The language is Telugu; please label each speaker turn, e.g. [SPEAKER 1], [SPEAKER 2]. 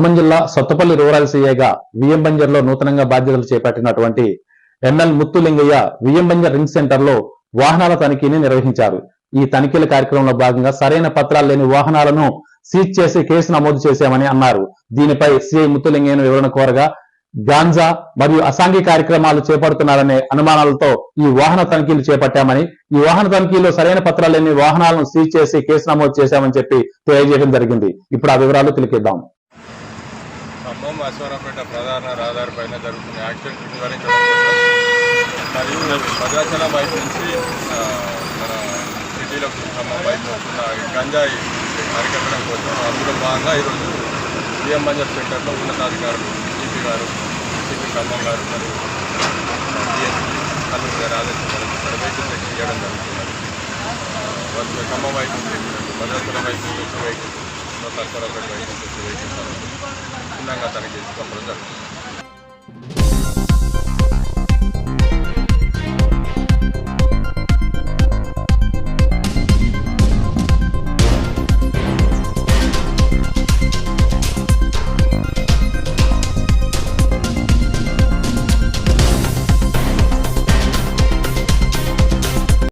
[SPEAKER 1] ఖమ్మం జిల్లా సొత్తపల్లి రూరల్ సీఏగా విఎం బంజర్లో నూతనంగా బాధ్యతలు చేపట్టినటువంటి ML Muthulingaiah VM Banjar ring సెంటర్లో వాహనాల తనిఖీని నిర్వహించారు. ఈ తనిఖీల కార్యక్రమంలో భాగంగా సరైన పత్రాలు లేని వాహనాలను సీజ్ చేసి కేసు నమోదు చేశామని అన్నారు. దీనిపై సిఐ ముత్తులింగయ్యను వివరణ కోరగా గాంజా మరియు అసాంఘిక కార్యక్రమాలు చేపడుతున్నారనే అనుమానాలతో ఈ వాహన తనిఖీలు చేపట్టామని ఈ వాహన తనిఖీలో సరైన పత్రాలు లేని వాహనాలను సీజ్ చేసి కేసు నమోదు చేశామని చెప్పి తెలియజేయడం జరిగింది. ఇప్పుడు ఆ వివరాలు తెలిపిద్దాం.
[SPEAKER 2] ఖమ్మం అశ్వరంపేట ప్రధాన రహదారి పైన జరుగుతున్న యాక్సిడెంట్ నివారించడం మరియు భద్రాచలం వైపు నుంచి మన సిటీలకు ఖమ్మం వైపు వస్తున్న గంజాయి అరికట్టడం కోసం అందులో భాగంగా ఈరోజు బిఎం మంజర్ సెంటర్లో ఉన్నతాధికారులు సిపి గారు సిపి ఖమ్మం గారు మరియు డిఎస్పీ అల్లు గారు ఆదేశించారు ఇక్కడ చెక్ చేయడం జరుగుతున్నది ఖమ్మం వైపు భద్రాచలం వైపు వెహికల్స్ అశ్వరాపేట వైపు నుంచి వచ్చే వెహికల్స్ క్షుణ్ణంగా తనిఖీ చేసుకోవడం జరుగుతుంది.